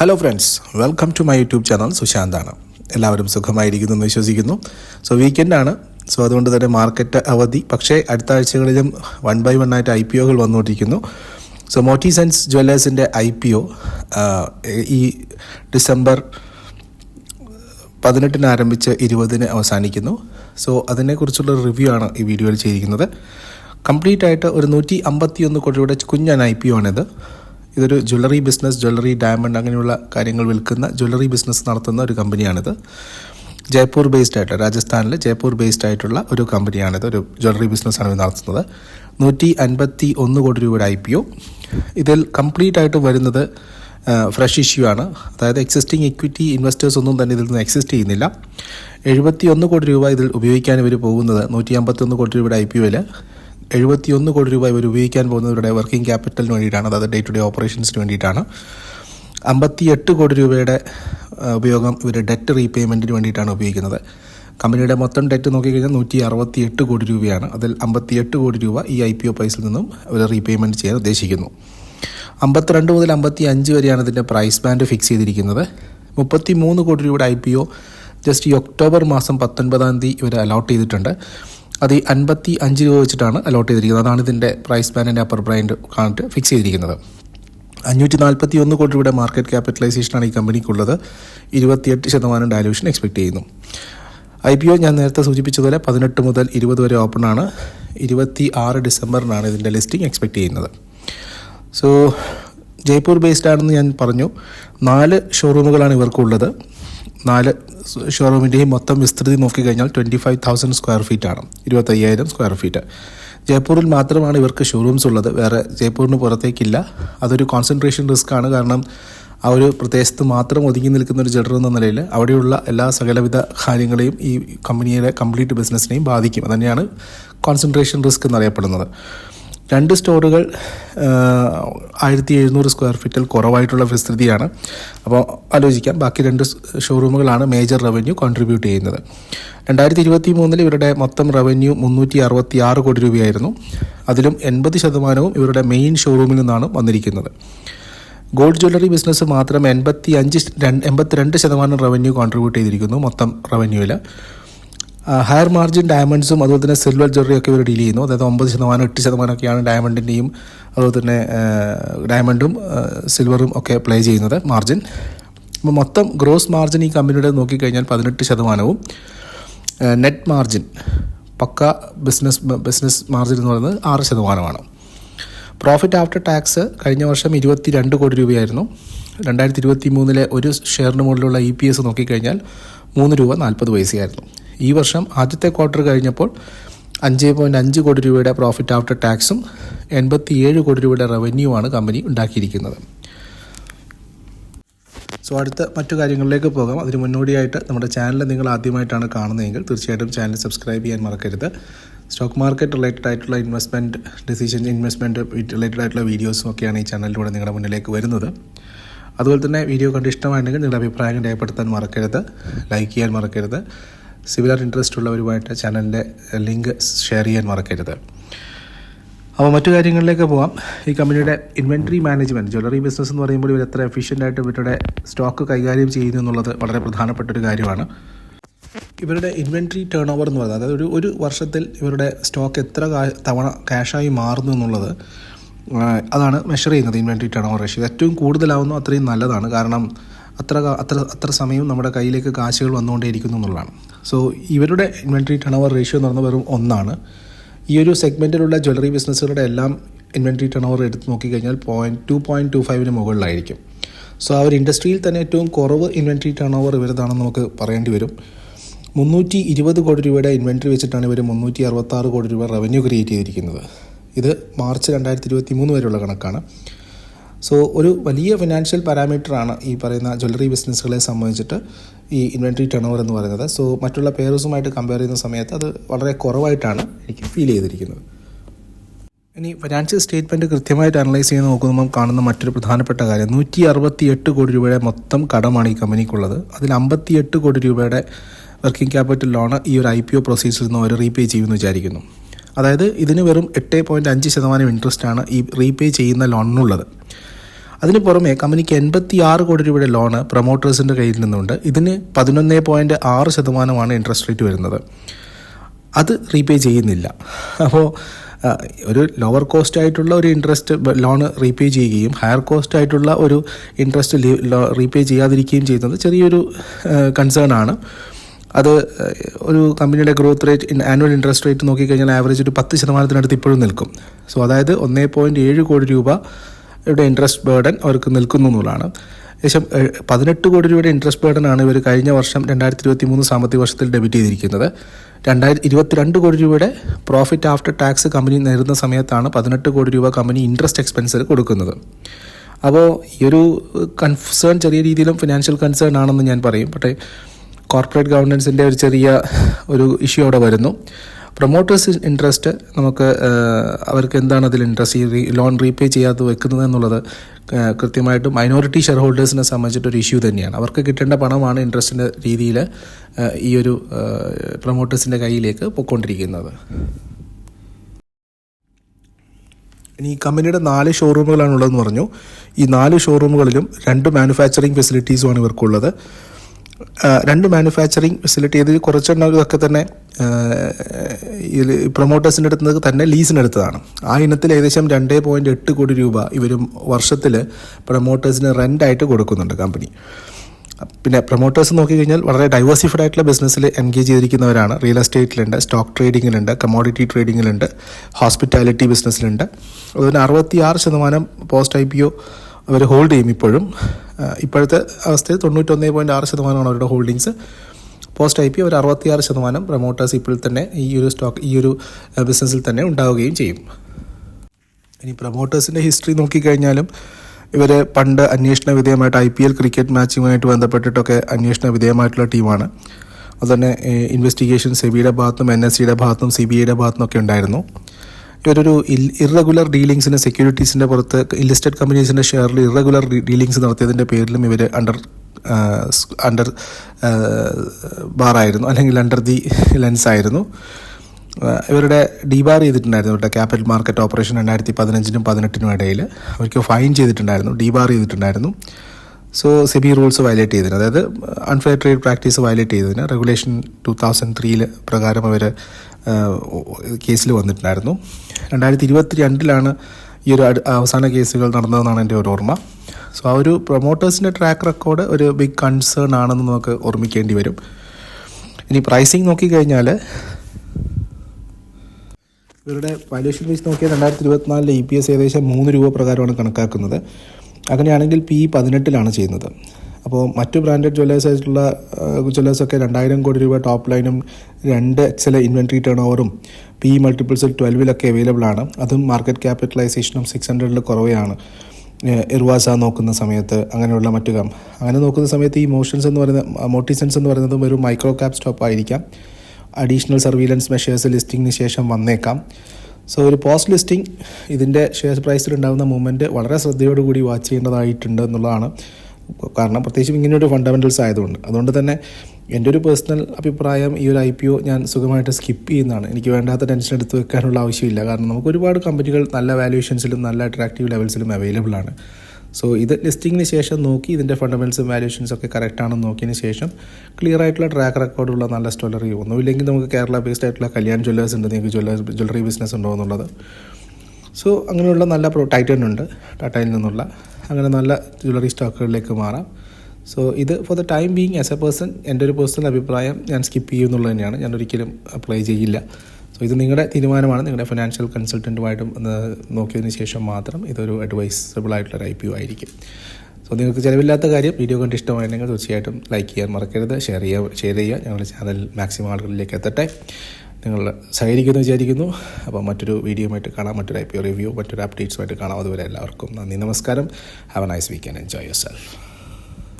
Hello friends welcome to my YouTube channel സുശാന്താണ് എല്ലാവരും സുഖമായിരിക്കുന്നു എന്ന് വിശ്വസിക്കുന്നു. സോ വീക്കെൻഡാണ് സോ അതുകൊണ്ട് തന്നെ മാർക്കറ്റ് അവധി. പക്ഷേ അടുത്ത ആഴ്ചകളിലും വൺ ബൈ വൺ ആയിട്ട് ഐ പി ഒകൾ വന്നുകൊണ്ടിരിക്കുന്നു. സോ മോട്ടി സെൻസ് ജ്വല്ലേഴ്സിന്റെ ഐ പി ഒ ഈ ഡിസംബർ പതിനെട്ടിന് ആരംഭിച്ച് ഇരുപതിന് അവസാനിക്കുന്നു. സോ അതിനെക്കുറിച്ചുള്ള റിവ്യൂ ആണ് ഈ വീഡിയോയിൽ ചെയ്തിരിക്കുന്നത്. കംപ്ലീറ്റ് ആയിട്ട് ഒരു നൂറ്റി ഒന്ന് കോടിയുടെ കുഞ്ഞൻ ഐ പി ഒ ആണിത്. ഇതൊരു ജ്വല്ലറി ബിസിനസ് ജ്വല്ലറി ഡയമണ്ട് അങ്ങനെയുള്ള കാര്യങ്ങൾ വിൽക്കുന്ന ജ്വല്ലറി ബിസിനസ് നടത്തുന്ന ഒരു കമ്പനിയാണിത്. ജയ്പൂർ ബേസ്ഡ് ആയിട്ട് രാജസ്ഥാനിൽ ജയ്പൂർ ബേസ്ഡ് ആയിട്ടുള്ള ഒരു കമ്പനിയാണിത്. ഒരു ജ്വല്ലറി ബിസിനസ്സാണ് ഇത് നടത്തുന്നത്. നൂറ്റി അൻപത്തി ഒന്ന് കോടി രൂപയുടെ ഐ പി ഒ. ഇതിൽ കംപ്ലീറ്റ് ആയിട്ട് വരുന്നത് ഫ്രഷ് ഇഷ്യൂ ആണ്. അതായത് എക്സിസ്റ്റിംഗ് ഇക്വിറ്റി ഇൻവെസ്റ്റേഴ്സ് ഒന്നും തന്നെ ഇതിൽ നിന്ന് എക്സിസ്റ്റ് ചെയ്യുന്നില്ല. എഴുപത്തി ഒന്ന് കോടി രൂപ ഇതിൽ ഉപയോഗിക്കാൻ ഇവർ പോകുന്നത് നൂറ്റി അമ്പത്തി ഒന്ന് കോടി രൂപയുടെ ഐ പി ഒയിൽ എഴുപത്തിയൊന്ന് കോടി രൂപ ഇവർ ഉപയോഗിക്കാൻ പോകുന്നത് ഇവരുടെ വർക്കിംഗ് ക്യാപിറ്റലിന് വേണ്ടിയിട്ടാണ്. അതായത് ഡേ ടു ഡേ ഓപ്പറേഷൻസിന് വേണ്ടിയിട്ടാണ്. അമ്പത്തിയെട്ട് കോടി രൂപയുടെ ഉപയോഗം ഇവർ ഡെറ്റ് റീപേയ്മെന്റിന് വേണ്ടിയിട്ടാണ് ഉപയോഗിക്കുന്നത്. കമ്പനിയുടെ മൊത്തം ഡെറ്റ് നോക്കിക്കഴിഞ്ഞാൽ നൂറ്റി അറുപത്തി എട്ട് കോടി രൂപയാണ്. അതിൽ അമ്പത്തിയെട്ട് കോടി രൂപ ഈ ഐ പി ഒ പൈസയിൽ നിന്നും ഇവർ റീപേയ്മെന്റ് ചെയ്യാൻ ഉദ്ദേശിക്കുന്നു. അമ്പത്തിരണ്ട് മുതൽ അമ്പത്തി അഞ്ച് വരെയാണ് ഇതിന്റെ പ്രൈസ് ബാൻഡ് ഫിക്സ് ചെയ്തിരിക്കുന്നത്. മുപ്പത്തി മൂന്ന് കോടി രൂപയുടെ ഐ പി ഒ ജസ്റ്റ് ഈ ഒക്ടോബർ മാസം പത്തൊൻപതാം തീയതി ഇവർ അലോട്ട് ചെയ്തിട്ടുണ്ട്. അത് ഈ അൻപത്തി അഞ്ച് രൂപ വെച്ചിട്ടാണ് അലോട്ട് ചെയ്തിരിക്കുന്നത്. അതാണ് ഇതിന്റെ പ്രൈസ് ബാൻഡിന്റെ അപ്പർ ബ്രാൻഡ് കാണിട്ട് ഫിക്സ് ചെയ്തിരിക്കുന്നത്. അഞ്ഞൂറ്റി നാൽപ്പത്തി ഒന്ന് കോടി രൂപയുടെ മാർക്കറ്റ് ക്യാപിറ്റലൈസേഷനാണ് ഈ കമ്പനിക്കുള്ളത് ഇരുപത്തിയെട്ട് ശതമാനം ഡയലൂഷൻ എക്സ്പെക്ട് ചെയ്യുന്നു. ഐ പി ഒ ഞാൻ നേരത്തെ സൂചിപ്പിച്ചതുപോലെ പതിനെട്ട് മുതൽ ഇരുപത് വരെ ഓപ്പണാണ് ഇരുപത്തി ആറ് ഡിസംബറിനാണ് ഇതിന്റെ ലിസ്റ്റിംഗ് എക്സ്പെക്ട് ചെയ്യുന്നത്. സോ ജയ്പൂർ ബേസ്ഡ് ആണെന്ന് ഞാൻ പറഞ്ഞു. നാല് ഷോറൂമുകളാണ് ഇവർക്കുള്ളത്. നാല് ഷോറൂമിന്റെയും മൊത്തം വിസ്തൃതി നോക്കിക്കഴിഞ്ഞാൽ twenty five thousand square feet ആണ്. ഇരുപത്തയ്യായിരം സ്ക്വയർ ഫീറ്റ് ജയ്പൂരിൽ മാത്രമാണ് ഇവർക്ക് ഷോറൂംസ് ഉള്ളത്. വേറെ ജയ്പൂരിന് പുറത്തേക്കില്ല. അതൊരു കോൺസെൻട്രേഷൻ റിസ്ക് ആണ്. കാരണം ആ ഒരു പ്രദേശത്ത് മാത്രം ഒതുങ്ങി നിൽക്കുന്ന ഒരു ജഡർ എന്ന നിലയിൽ അവിടെയുള്ള എല്ലാ സകലവിധ കാര്യങ്ങളെയും ഈ കമ്പനിയുടെ കംപ്ലീറ്റ് ബിസിനസ്സിനെയും ബാധിക്കും. അതുതന്നെയാണ് കോൺസെൻട്രേഷൻ റിസ്ക് എന്നറിയപ്പെടുന്നത്. രണ്ട് സ്റ്റോറുകൾ ആയിരത്തി എഴുന്നൂറ് സ്ക്വയർ ഫീറ്റിൽ കുറവായിട്ടുള്ള വിസ്തൃതിയാണ്. അപ്പോൾ ആലോചിക്കാം ബാക്കി രണ്ട് ഷോറൂമുകളാണ് മേജർ റവന്യൂ കോൺട്രിബ്യൂട്ട് ചെയ്യുന്നത്. രണ്ടായിരത്തി ഇരുപത്തി മൂന്നിൽ ഇവരുടെ മൊത്തം റവന്യൂ മുന്നൂറ്റി അറുപത്തി ആറ് കോടി രൂപയായിരുന്നു. അതിലും എൺപത് ശതമാനവും ഇവരുടെ മെയിൻ ഷോറൂമിൽ നിന്നാണ് വന്നിരിക്കുന്നത്. ഗോൾഡ് ജ്വല്ലറി ബിസിനസ് മാത്രം എൺപത്തി അഞ്ച് എൺപത്തിരണ്ട് ശതമാനം റവന്യൂ കോൺട്രിബ്യൂട്ട് ചെയ്തിരിക്കുന്നു മൊത്തം റവന്യൂവിൽ ഹയർ മാർജിൻ ഡയമണ്ട്സും അതുപോലെ തന്നെ സിൽവർ ജ്വല്ലറി ഒക്കെ ഇവർ ഡീൽ ചെയ്യുന്നു. അതായത് ഒമ്പത് ശതമാനം എട്ട് ശതമാനമൊക്കെയാണ് ഡയമണ്ടിന്റെയും അതുപോലെ തന്നെ ഡയമണ്ടും സിൽവറും ഒക്കെ പ്ലേ ചെയ്യുന്നത് മാർജിൻ അപ്പോൾ മൊത്തം ഗ്രോസ് മാർജിൻ ഈ കമ്പനിയുടെ നോക്കിക്കഴിഞ്ഞാൽ പതിനെട്ട് ശതമാനവും നെറ്റ് മാർജിൻ പക്ക ബിസിനസ് ബിസിനസ് മാർജിൻ എന്ന് പറയുന്നത് ആറ് ശതമാനമാണ്. പ്രോഫിറ്റ് ആഫ്റ്റർ ടാക്സ് കഴിഞ്ഞ വർഷം ഇരുപത്തി രണ്ട് കോടി രൂപയായിരുന്നു. രണ്ടായിരത്തി ഇരുപത്തി മൂന്നിലെ ഒരു ഷെയറിന് മുകളിലുള്ള ഇ പി എസ് നോക്കിക്കഴിഞ്ഞാൽ മൂന്ന് രൂപ നാൽപ്പത് പൈസയായിരുന്നു. ഈ വർഷം ആദ്യത്തെ ക്വാർട്ടർ കഴിഞ്ഞപ്പോൾ അഞ്ച് പോയിന്റ് അഞ്ച് കോടി രൂപയുടെ പ്രോഫിറ്റ് ആഫ്റ്റർ ടാക്സും എൺപത്തി ഏഴ് കോടി രൂപയുടെ റവന്യൂ ആണ് കമ്പനി ഉണ്ടാക്കിയിരിക്കുന്നത്. സോ അടുത്ത മറ്റു കാര്യങ്ങളിലേക്ക് പോകാം. അതിന് മുന്നോടിയായിട്ട് നമ്മുടെ ചാനൽ നിങ്ങൾ ആദ്യമായിട്ടാണ് കാണുന്നതെങ്കിൽ തീർച്ചയായിട്ടും ചാനൽ സബ്സ്ക്രൈബ് ചെയ്യാൻ മറക്കരുത്. സ്റ്റോക്ക് മാർക്കറ്റ് റിലേറ്റഡ് ആയിട്ടുള്ള ഇൻവെസ്റ്റ്മെന്റ് ഡിസിഷൻ ഇൻവെസ്റ്റ്മെന്റ് റിലേറ്റഡ് ആയിട്ടുള്ള വീഡിയോസും ഒക്കെയാണ് ഈ ചാനലിലൂടെ നിങ്ങളുടെ മുന്നിലേക്ക് വരുന്നത്. അതുപോലെ തന്നെ വീഡിയോ കണ്ട് ഇഷ്ടമായിട്ടുണ്ടെങ്കിൽ നിങ്ങളുടെ അഭിപ്രായം രേഖപ്പെടുത്താൻ മറക്കരുത്. ലൈക്ക് ചെയ്യാൻ മറക്കരുത്. സിമിലർ ഇൻട്രസ്റ്റ് ഉള്ളവരുമായിട്ട് ചാനലിന്റെ ലിങ്ക് ഷെയർ ചെയ്യാൻ മറക്കരുത്. അപ്പോൾ മറ്റു കാര്യങ്ങളിലേക്ക് പോകാം ഈ കമ്പനിയുടെ ഇൻവെൻട്രി മാനേജ്മെന്റ് ജ്വല്ലറി ബിസിനസ് എന്ന് പറയുമ്പോൾ ഇവർ എത്ര എഫിഷ്യന്റ് ആയിട്ട് ഇവരുടെ സ്റ്റോക്ക് കൈകാര്യം ചെയ്യുന്നു എന്നുള്ളത് വളരെ പ്രധാനപ്പെട്ട ഒരു കാര്യമാണ്. ഇവരുടെ ഇൻവെൻട്രി ടേൺ ഓവർ എന്ന് പറയുന്നത് അതായത് ഒരു ഒരു വർഷത്തിൽ ഇവരുടെ സ്റ്റോക്ക് എത്ര തവണ ക്യാഷായി മാറുന്നു എന്നുള്ളത് അതാണ് മെഷർ ചെയ്യുന്നത് ഇൻവെൻട്രി ടേൺ ഓവർ റേഷ്യോ ഏറ്റവും കൂടുതലാവുന്നു അത്രയും നല്ലതാണ്. കാരണം അത്ര അത്ര അത്ര സമയം നമ്മുടെ കയ്യിലേക്ക് കാശുകൾ വന്നുകൊണ്ടേയിരിക്കുന്നു എന്നുള്ളതാണ്. സോ ഇവരുടെ ഇൻവെൻട്രി ടേൺ ഓവർ റേഷ്യോ എന്ന് പറഞ്ഞാൽ വെറും ഒന്നാണ്. ഈ ഒരു സെഗ്മെന്റിലുള്ള ജ്വല്ലറി ബിസിനസ്സുകളുടെ എല്ലാം ഇൻവെൻട്രി ടേൺ ഓവർ എടുത്ത് നോക്കിക്കഴിഞ്ഞാൽ പോയിന്റ് ടു പോയിന്റ് ടു ഫൈവിന് മുകളിലായിരിക്കും. സോ ആ ഒരു ഇൻഡസ്ട്രിയിൽ തന്നെ ഏറ്റവും കുറവ് ഇൻവെൻട്രി ടേൺ ഓവർ ഇവരതാണെന്ന് നമുക്ക് പറയേണ്ടി വരും. മുന്നൂറ്റി ഇരുപത് കോടി രൂപയുടെ ഇൻവെൻട്രി വെച്ചിട്ടാണ് ഇവർ മുന്നൂറ്റി അറുപത്താറ് കോടി രൂപ റവന്യൂ ക്രിയേറ്റ് ചെയ്തിരിക്കുന്നത്. ഇത് മാർച്ച് രണ്ടായിരത്തി ഇരുപത്തി മൂന്ന് വരെയുള്ള കണക്കാണ്. സോ ഒരു വലിയ ഫിനാൻഷ്യൽ പാരാമീറ്ററാണ് ഈ പറയുന്ന ജ്വല്ലറി ബിസിനസ്സുകളെ സംബന്ധിച്ചിട്ട് ഈ ഇൻവെൻട്രി ടേൺ ഓവർ എന്ന് പറയുന്നത്. സോ മറ്റുള്ള പേഴ്സുമായിട്ട് കമ്പയർ ചെയ്യുന്ന സമയത്ത് അത് വളരെ കുറവായിട്ടാണ് എനിക്ക് ഫീൽ ചെയ്തിരിക്കുന്നത്. ഇനി ഫിനാൻഷ്യൽ സ്റ്റേറ്റ്മെന്റ് കൃത്യമായിട്ട് അനലൈസ് ചെയ്ത് നോക്കുമ്പോൾ കാണുന്ന മറ്റൊരു പ്രധാനപ്പെട്ട കാര്യം. നൂറ്റി അറുപത്തി എട്ട് കോടി രൂപയുടെ മൊത്തം കടമാണ് ഈ കമ്പനിക്കുള്ളത് അതിൽ അമ്പത്തി എട്ട് കോടി രൂപയുടെ വർക്കിംഗ് ക്യാപിറ്റൽ ലോണ് ഈ ഒരു ഐ പി ഒ പ്രൊസീജിയറിൽ നിന്ന് അവർ റീപേ ചെയ്യുമെന്ന് വിചാരിക്കുന്നു. അതായത് ഇതിന് വെറും എട്ട് പോയിന്റ് അഞ്ച് ശതമാനം ഇൻട്രസ്റ്റാണ് ഈ റീപേ ചെയ്യുന്ന ലോണിനുള്ളത് അതിന് പുറമെ കമ്പനിക്ക് എൺപത്തി ആറ് കോടി രൂപയുടെ ലോണ് പ്രൊമോട്ടേഴ്സിന്റെ കയ്യിൽ നിന്നുണ്ട്. ഇതിന് പതിനൊന്ന് പോയിന്റ് ആറ് ശതമാനമാണ് ഇൻട്രസ്റ്റ് റേറ്റ് വരുന്നത്. അത് റീപേ ചെയ്യുന്നില്ല. അപ്പോൾ ഒരു ലോവർ കോസ്റ്റ് ആയിട്ടുള്ള ഒരു ഇൻട്രസ്റ്റ് ലോൺ റീപേ ചെയ്യുകയും ഹയർ കോസ്റ്റ് ആയിട്ടുള്ള ഒരു ഇൻട്രസ്റ്റ് റീപേ ചെയ്യാതിരിക്കുകയും ചെയ്യുന്നത് ചെറിയൊരു കൺസേൺ ആണ്. അത് ഒരു കമ്പനിയുടെ growth rate annual interest rate നോക്കിക്കഴിഞ്ഞാൽ ആവറേജ് ഒരു പത്ത് ശതമാനത്തിനടുത്ത് ഇപ്പോഴും നിൽക്കും. സോ അതായത് ഒന്നേ പോയിന്റ് ഏഴ് കോടി രൂപ യുടെ ഇൻട്രസ്റ്റ് ബേർഡൻ അവർക്ക് നിൽക്കുന്നു എന്നുള്ളതാണ്. ഏകദേശം പതിനെട്ട് കോടി രൂപയുടെ ഇൻട്രസ്റ്റ് ബേർഡൻ ആണ് ഇവർ കഴിഞ്ഞ വർഷം രണ്ടായിരത്തി ഇരുപത്തി മൂന്ന് സാമ്പത്തിക വർഷത്തിൽ ഡെബിറ്റ് ചെയ്തിരിക്കുന്നത്. രണ്ടായിരത്തി ഇരുപത്തിരണ്ട് കോടി രൂപയുടെ പ്രോഫിറ്റ് ആഫ്റ്റർ ടാക്സ് കമ്പനി നേരുന്ന സമയത്താണ് പതിനെട്ട് കോടി രൂപ കമ്പനി ഇൻട്രസ്റ്റ് എക്സ്പെൻസിൽ കൊടുക്കുന്നത്. അപ്പോൾ ഈ ഒരു കൺസേൺ ചെറിയ രീതിയിലും ഫിനാൻഷ്യൽ കൺസേൺ ആണെന്ന് ഞാൻ പറയും. പക്ഷേ കോർപ്പറേറ്റ് ഗവർണൻസിന്റെ ഒരു ചെറിയ ഒരു ഇഷ്യൂ അവിടെ വരുന്നു. പ്രൊമോട്ടേഴ്സ് ഇൻട്രസ്റ്റ് നമുക്ക് അവർക്ക് എന്താണ് അതിൽ ഇൻട്രസ്റ്റ് ഈ ലോൺ റീപേ ചെയ്യാതെ വെക്കുന്നത് എന്നുള്ളത് കൃത്യമായിട്ട് മൈനോറിറ്റി ഷെയർ ഹോൾഡേഴ്സിനെ സംബന്ധിച്ചിട്ടൊരു ഇഷ്യൂ തന്നെയാണ്. അവർക്ക് കിട്ടേണ്ട പണമാണ് ഇൻട്രസ്റ്റിന്റെ രീതിയിൽ ഈ ഒരു പ്രൊമോട്ടേഴ്സിന്റെ കയ്യിലേക്ക് പൊയ്ക്കൊണ്ടിരിക്കുന്നത്. ഇനി ഈ കമ്പനിയുടെ നാല് ഷോറൂമുകളാണുള്ളതെന്ന് പറഞ്ഞു. ഈ നാല് ഷോറൂമുകളിലും രണ്ട് മാനുഫാക്ചറിങ് ഫെസിലിറ്റീസുമാണ് ഇവർക്കുള്ളത്. രണ്ട് മാനുഫാക്ചറിങ് ഫെസിലിറ്റി ഇതിൽ കുറച്ചെണ്ണമൊക്കെ തന്നെ ഇതിൽ പ്രൊമോട്ടേഴ്സിന്റെ അടുത്ത് തന്നെ ലീസിനെടുത്തതാണ് ആ ഇനത്തിൽ ഏകദേശം രണ്ട് പോയിന്റ് എട്ട് കോടി രൂപ ഇവർ വർഷത്തിൽ പ്രൊമോട്ടേഴ്സിന് റെന്റായിട്ട് കൊടുക്കുന്നുണ്ട് കമ്പനി പിന്നെ പ്രൊമോട്ടേഴ്സ് നോക്കിക്കഴിഞ്ഞാൽ വളരെ ഡൈവേഴ്സിഫൈഡ് ആയിട്ടുള്ള ബിസിനസ്സിൽ എൻഗേജ് ചെയ്തിരിക്കുന്നവരാണ്. റിയൽ എസ്റ്റേറ്റിലുണ്ട് സ്റ്റോക്ക് ട്രേഡിങ്ങിലുണ്ട് കമോഡിറ്റി ട്രേഡിങ്ങിലുണ്ട് ഹോസ്പിറ്റാലിറ്റി ബിസിനസ്സിലുണ്ട് അതുപോലെ അറുപത്തി ആറ് ശതമാനം പോസ്റ്റ് ഐ പി ഒ അവർ ഹോൾഡ് ചെയ്യും ഇപ്പോഴും. ഇപ്പോഴത്തെ അവസ്ഥയിൽ തൊണ്ണൂറ്റൊന്നേ പോയിന്റ് ആറ് ശതമാനമാണ് അവരുടെ ഹോൾഡിങ്സ് പോസ്റ്റ് ഐ പി അവർ അറുപത്തിയാറ് ശതമാനം പ്രൊമോട്ടേഴ്സ് ഇപ്പോൾ തന്നെ ഈ ഒരു സ്റ്റോക്ക് ഈ ഒരു ബിസിനസ്സിൽ തന്നെ ഉണ്ടാവുകയും ചെയ്യും. ഇനി പ്രൊമോട്ടേഴ്സിന്റെ ഹിസ്റ്ററി നോക്കിക്കഴിഞ്ഞാലും ഇവർ പണ്ട് അന്വേഷണ വിധേയമായിട്ട് ഐ പി എൽ ക്രിക്കറ്റ് മാച്ചുമായിട്ട് ബന്ധപ്പെട്ടിട്ടൊക്കെ അന്വേഷണ വിധേയമായിട്ടുള്ള ടീമാണ്. അതുതന്നെ ഇൻവെസ്റ്റിഗേഷൻ സെബിയുടെ ഭാഗത്തും എൻ എസ് സിയുടെ ഭാഗത്തും സി ബി ഐയുടെ ഭാഗത്തും ഒക്കെ ഉണ്ടായിരുന്നു. ഇവരൊരു ഇറഗുലർ ഡീലിങ്സിന് സെക്യൂരിറ്റീസിന്റെ പുറത്ത് ലിസ്റ്റഡ് കമ്പനീസിന്റെ ഷെയറിൽ ഇറഗുലർ ഡീലിങ്സ് നടത്തിയതിന്റെ പേരിലും ഇവർ അണ്ടർ അണ്ടർ ബാറായിരുന്നു. അല്ലെങ്കിൽ അണ്ടർ ദി ലെൻസ് ആയിരുന്നു. ഇവരുടെ ഡിബാർ ചെയ്തിട്ടുണ്ടായിരുന്നു. ഇവരുടെ ക്യാപിറ്റൽ മാർക്കറ്റ് ഓപ്പറേഷൻ രണ്ടായിരത്തി പതിനഞ്ചിനും പതിനെട്ടിനും ഇടയിൽ അവർക്ക് ഫൈൻ ചെയ്തിട്ടുണ്ടായിരുന്നു. ഡിബാർ ചെയ്തിട്ടുണ്ടായിരുന്നു. സോ സെബി റൂൾസ് വയലേറ്റ് ചെയ്തതിന്. അതായത് അൺഫെയർ ട്രേഡ് പ്രാക്ടീസ് വയലേറ്റ് ചെയ്തതിന്. റെഗുലേഷൻ ടു തൗസൻഡ് ത്രീയിൽ പ്രകാരം അവർ കേസിൽ വന്നിട്ടുണ്ടായിരുന്നു. രണ്ടായിരത്തി ഇരുപത്തി രണ്ടിലാണ് ഈ ഒരു അവസാന കേസുകൾ നടന്നതെന്നാണ് എന്റെ ഒരു ഓർമ്മ. സോ ആ ഒരു പ്രൊമോട്ടേഴ്സിന്റെ ട്രാക്ക് റെക്കോർഡ് ഒരു ബിഗ് കൺസേൺ ആണെന്ന് നമുക്ക് ഓർമ്മിക്കേണ്ടി വരും. ഇനി പ്രൈസിങ് നോക്കിക്കഴിഞ്ഞാൽ ഇവരുടെ വാല്യൂഷൻ വെച്ച് നോക്കിയാൽ രണ്ടായിരത്തി ഇരുപത്തിനാലിലെ ഇ പി എസ് ഏകദേശം മൂന്ന് രൂപ പ്രകാരമാണ് കണക്കാക്കുന്നത്. അങ്ങനെയാണെങ്കിൽ പി പതിനെട്ടിലാണ് ചെയ്യുന്നത്. അപ്പോൾ മറ്റു ബ്രാൻഡഡ് ജ്വല്ലേഴ്സ് ആയിട്ടുള്ള ജ്വല്ലേഴ്സൊക്കെ രണ്ടായിരം കോടി രൂപ ടോപ്പ് ലൈനും രണ്ട് ചില ഇൻവെൻട്രി ടേൺ ഓവറും പി മൾട്ടിപ്പിൾസിൽ ട്വൽവിലൊക്കെ അവൈലബിൾ ആണ്. അതും മാർക്കറ്റ് ക്യാപിറ്റലൈസേഷനും സിക്സ് ഹൺഡ്രഡിൽ കുറവാണ് ഇർവാസ നോക്കുന്ന സമയത്ത് അങ്ങനെയുള്ള മറ്റു അങ്ങനെ നോക്കുന്ന സമയത്ത് ഈ മോഷൻസ് എന്ന് പറയുന്ന മോട്ടിസൻസ് എന്ന് പറയുന്നതും ഒരു മൈക്രോ ക്യാപ് സ്റ്റോപ്പ് ആയിരിക്കാം. അഡീഷണൽ സർവീലൻസ് മെഷേഴ്സ് ലിസ്റ്റിങ്ങിന് ശേഷം വന്നേക്കാം. സോ ഒരു പോസ്റ്റ് ലിസ്റ്റിംഗ് ഇതിന്റെ ഷെയർ പ്രൈസിൽ ഉണ്ടാകുന്ന മൂവ്മെന്റ് വളരെ ശ്രദ്ധയോടുകൂടി വാച്ച് ചെയ്യേണ്ടതായിട്ടുണ്ട് എന്നുള്ളതാണ്. കാരണം പ്രത്യേകിച്ചും ഇങ്ങനെയൊരു ഫണ്ടമെന്റൽസ് ആയതുകൊണ്ട്. അതുകൊണ്ട് തന്നെ എന്റെ ഒരു പേഴ്സണൽ അഭിപ്രായം ഈ ഒരു ഐ പി ഒ ഞാൻ സുഖമായിട്ട് സ്കിപ്പ് ചെയ്യുന്നതാണ്. എനിക്ക് വേണ്ടാത്ത ടെൻഷൻ എടുത്ത് വെക്കാനുള്ള ആവശ്യമില്ല. കാരണം നമുക്ക് ഒരുപാട് കമ്പനികൾ നല്ല വാല്യൂഷൻസിലും നല്ല അട്രാക്റ്റീവ് ലെവൽസിലും അവൈലബിൾ ആണ്. സോ ഇത് ലിസ്റ്റിങ്ങിന് ശേഷം നോക്കി ഇതിന്റെ ഫണ്ടമെന്റ്സും വാല്യൂഷൻസ് ഒക്കെ കറക്റ്റ് ആണെന്ന് നോക്കിയതിന് ശേഷം ക്ലിയർ ആയിട്ടുള്ള ട്രാക്ക് റെക്കോർഡുള്ള നല്ല ജ്വല്ലറി ഒന്നുമില്ലെങ്കിൽ നമുക്ക് കേരള ബേസ്ഡ് ആയിട്ടുള്ള കല്യാൺ ജ്വല്ലേഴ്സ് ഉണ്ട് നിങ്ങൾക്ക് ജ്വല്ലേഴ്സ് ജ്വല്ലറി ബിസിനസ് ഉണ്ടോ എന്നുള്ളത്. സോ അങ്ങനെയുള്ള നല്ല പ്രോ ടൈറ്റൻ ഉണ്ട് ടാറ്റയിൽ നിന്നുള്ള. അങ്ങനെ നല്ല ജ്വല്ലറി സ്റ്റോക്കുകളിലേക്ക് മാറാം. സോ ഇത് for the time being as a person എന്റെ ഒരു പേഴ്സണൽ അഭിപ്രായം ഞാൻ സ്കിപ്പ് ചെയ്യും എന്നുള്ളത് തന്നെയാണ്. ഞാൻ ഒരിക്കലും അപ്ലൈ ചെയ്യില്ല. സോ ഇത് നിങ്ങളുടെ തീരുമാനമാണ്. നിങ്ങളുടെ ഫിനാൻഷ്യൽ കൺസൾട്ടന്റുമായിട്ടും നോക്കിയതിന് ശേഷം മാത്രം ഇതൊരു അഡ്വൈസബിൾ ആയിട്ടുള്ള ഐ പി ഒ ആയിരിക്കും. സോ നിങ്ങൾക്ക് ചിലവില്ലാത്ത കാര്യം വീഡിയോ കണ്ട് ഇഷ്ടമായിരുന്നെങ്കിൽ തീർച്ചയായിട്ടും ലൈക്ക് ചെയ്യാൻ മറക്കരുത്. ഷെയർ ചെയ്യുക ഷെയർ ചെയ്യുക. ഞങ്ങളുടെ ചാനൽ മാക്സിമം ആളുകളിലേക്ക് എത്തട്ടെ. നിങ്ങൾ സഹകരിക്കുമെന്ന് വിചാരിക്കുന്നു. അപ്പോൾ മറ്റൊരു വീഡിയോയുമായിട്ട് കാണാം. മറ്റൊരു ഐ പി റിവ്യൂ മറ്റൊരു അപ്ഡേറ്റ്സുമായിട്ട് കാണാം. അതുവരെ എല്ലാവർക്കും നന്ദി. നമസ്കാരം. Have a nice week and enjoy yourself